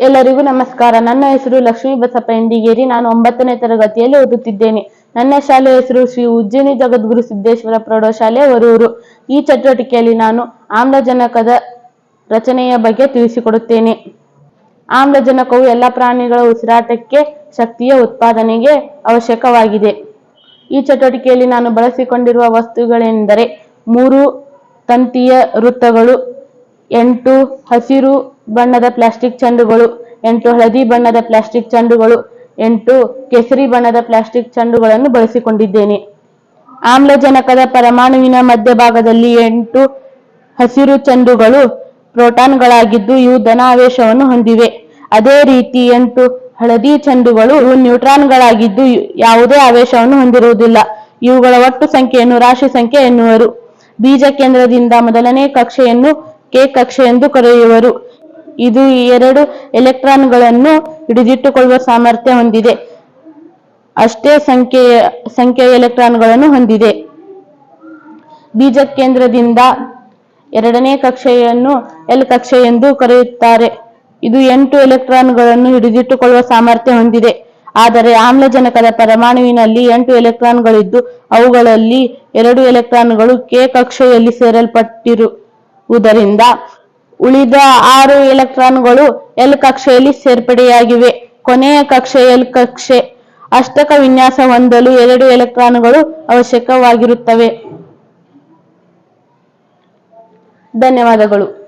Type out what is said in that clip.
ಎಲ್ಲರಿಗೂ ನಮಸ್ಕಾರ. ನನ್ನ ಹೆಸರು ಲಕ್ಷ್ಮೀ ಬಸಪ್ಪ ಇಂಡಿಗೇರಿ ನಾನು ಒಂಬತ್ತನೇ ತರಗತಿಯಲ್ಲಿ ಓದುತ್ತಿದ್ದೇನೆ. ನನ್ನ ಶಾಲೆಯ ಹೆಸರು ಶ್ರೀ ಉಜ್ಜಯಿನಿ ಜಗದ್ಗುರು ಸಿದ್ದೇಶ್ವರ ಪ್ರೌಢಶಾಲೆ ವರೂರು ಈ ಚಟುವಟಿಕೆಯಲ್ಲಿ ನಾನು ಆಮ್ಲಜನಕದ ರಚನೆಯ ಬಗ್ಗೆ ತಿಳಿಸಿಕೊಡುತ್ತೇನೆ. ಆಮ್ಲಜನಕವು ಎಲ್ಲ ಪ್ರಾಣಿಗಳ ಉಸಿರಾಟಕ್ಕೆ ಶಕ್ತಿಯ ಉತ್ಪಾದನೆಗೆ ಅವಶ್ಯಕವಾಗಿದೆ. ಈ ಚಟುವಟಿಕೆಯಲ್ಲಿ ನಾನು ಬಳಸಿಕೊಂಡಿರುವ ವಸ್ತುಗಳೆಂದರೆ ಮೂರು ತಂತಿಯ ವೃತ್ತಗಳು, ಎಂಟು ಹಸಿರು ಬಣ್ಣದ ಪ್ಲಾಸ್ಟಿಕ್ ಚೆಂಡುಗಳು, ಎಂಟು ಹಳದಿ ಬಣ್ಣದ ಪ್ಲಾಸ್ಟಿಕ್ ಚೆಂಡುಗಳು, ಎಂಟು ಕೇಸರಿ ಬಣ್ಣದ ಪ್ಲಾಸ್ಟಿಕ್ ಚೆಂಡುಗಳನ್ನು ಬಳಸಿಕೊಂಡಿದ್ದೇನೆ. ಆಮ್ಲಜನಕದ ಪರಮಾಣುವಿನ ಮಧ್ಯಭಾಗದಲ್ಲಿ ಎಂಟು ಹಸಿರು ಚೆಂಡುಗಳು ಪ್ರೋಟಾನ್ಗಳಾಗಿದ್ದು ಇವು ಧನಾವೇಶವನ್ನು ಹೊಂದಿವೆ. ಅದೇ ರೀತಿ ಎಂಟು ಹಳದಿ ಚೆಂಡುಗಳು ಇವು ನ್ಯೂಟ್ರಾನ್ಗಳಾಗಿದ್ದು ಯಾವುದೇ ಆವೇಶವನ್ನು ಹೊಂದಿರುವುದಿಲ್ಲ. ಇವುಗಳ ಒಟ್ಟು ಸಂಖ್ಯೆಯನ್ನು ರಾಶಿ ಸಂಖ್ಯೆ ಎನ್ನುವರು. ಬೀಜ ಕೇಂದ್ರದಿಂದ ಮೊದಲನೇ ಕಕ್ಷೆಯನ್ನು ಕೆ ಕಕ್ಷೆ ಎಂದು ಕರೆಯುವರು. ಇದು ಎರಡು ಎಲೆಕ್ಟ್ರಾನ್ಗಳನ್ನು ಹಿಡಿದಿಟ್ಟುಕೊಳ್ಳುವ ಸಾಮರ್ಥ್ಯ ಹೊಂದಿದೆ. ಅಷ್ಟೇ ಸಂಖ್ಯೆಯ ಸಂಖ್ಯೆಯ ಎಲೆಕ್ಟ್ರಾನ್ಗಳನ್ನು ಹೊಂದಿದೆ. ಬೀಜ ಕೇಂದ್ರದಿಂದ ಎರಡನೇ ಕಕ್ಷೆಯನ್ನು ಎಲ್ ಕಕ್ಷೆ ಎಂದು ಕರೆಯುತ್ತಾರೆ. ಇದು ಎಂಟು ಎಲೆಕ್ಟ್ರಾನ್ಗಳನ್ನು ಹಿಡಿದಿಟ್ಟುಕೊಳ್ಳುವ ಸಾಮರ್ಥ್ಯ ಹೊಂದಿದೆ. ಆದರೆ ಆಮ್ಲಜನಕದ ಪರಮಾಣುವಿನಲ್ಲಿ ಎಂಟು ಎಲೆಕ್ಟ್ರಾನ್ಗಳಿದ್ದು, ಅವುಗಳಲ್ಲಿ ಎರಡು ಎಲೆಕ್ಟ್ರಾನ್ಗಳು ಕೆ ಕಕ್ಷೆಯಲ್ಲಿ ಸೇರಲ್ಪಟ್ಟಿರುವುದರಿಂದ ಉಳಿದ ಆರು ಎಲೆಕ್ಟ್ರಾನ್ಗಳು ಎಲ್ ಕಕ್ಷೆಯಲ್ಲಿ ಸೇರ್ಪಡೆಯಾಗಿವೆ. ಕೊನೆಯ ಕಕ್ಷೆ ಎಲ್ ಕಕ್ಷೆ. ಅಷ್ಟಕ ವಿನ್ಯಾಸ ಹೊಂದಲು ಎರಡು ಎಲೆಕ್ಟ್ರಾನ್ಗಳು ಅವಶ್ಯಕವಾಗಿರುತ್ತವೆ. ಧನ್ಯವಾದಗಳು.